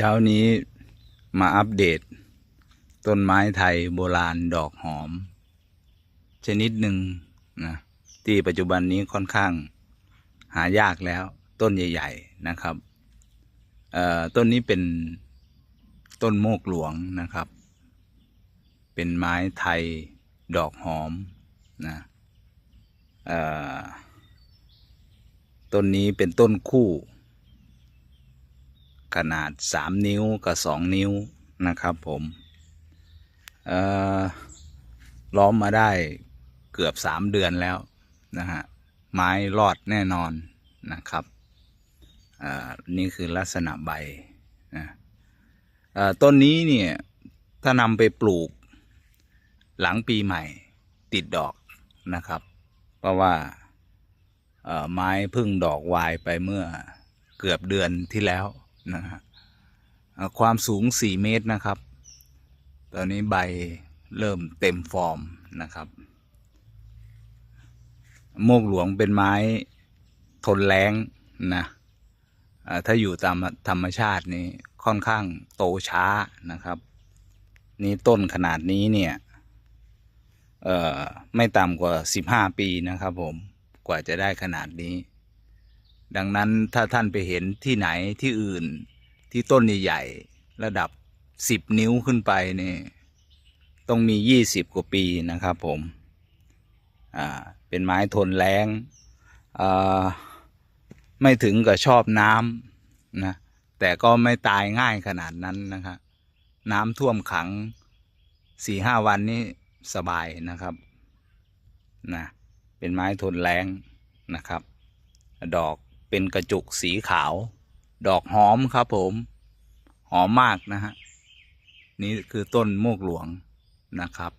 เช้านี้มาอัปเดต ต้นไม้ไทยโบราณดอกหอม ชนิดหนึ่งนะที่ปัจจุบันนี้ค่อนข้างหายากแล้วต้นใหญ่ ๆนะครับต้นนี้เป็นต้นโมกหลวงนะครับ เป็นไม้ไทยดอกหอมนะต้นนี้เป็นต้นคู่ ขนาดสามนิ้วกับสองนิ้วนะครับผมล้อมมาได้เกือบสามเดือนแล้วนะฮะไม้รอดแน่นอนนะครับนี่คือลักษณะใบนะต้นนี้เนี่ยถ้านำไปปลูกหลังปีใหม่ติดดอกนะครับ เพราะว่าไม้พึ่งดอกวายไปเมื่อเกือบเดือนที่แล้ว นะฮะความสูง 4 เมตรนะครับ ตอนนี้ใบเริ่มเต็มฟอร์มนะครับ โมกหลวงเป็นไม้ทนแรงนะถ้าอยู่ตามธรรมชาตินี่ค่อนข้างโตช้านะครับ นี่ต้นขนาดนี้เนี่ยไม่ต่ำกว่าสิบห้าปีนะครับผมกว่าจะได้ขนาดนี้ ดังนั้นถ้าท่านไปเห็นที่ไหนที่อื่นที่ต้นใหญ่ๆระดับสิบนิ้วขึ้นไปนี่ต้องมียี่สิบกว่าปีนะครับผมอ่าเป็นไม้ทนแรงอ่าไม่ถึงกับชอบน้ำนะแต่ก็ไม่ตายง่ายขนาดนั้นนะครับน้ำท่วมขังสี่ห้าวันนี้สบายนะครับนะเป็นไม้ทนแรงนะครับ ดอก เป็นกระจุกสีขาว ดอกหอมครับผม หอมมากนะฮะ นี่คือต้นโมกหลวงนะครับ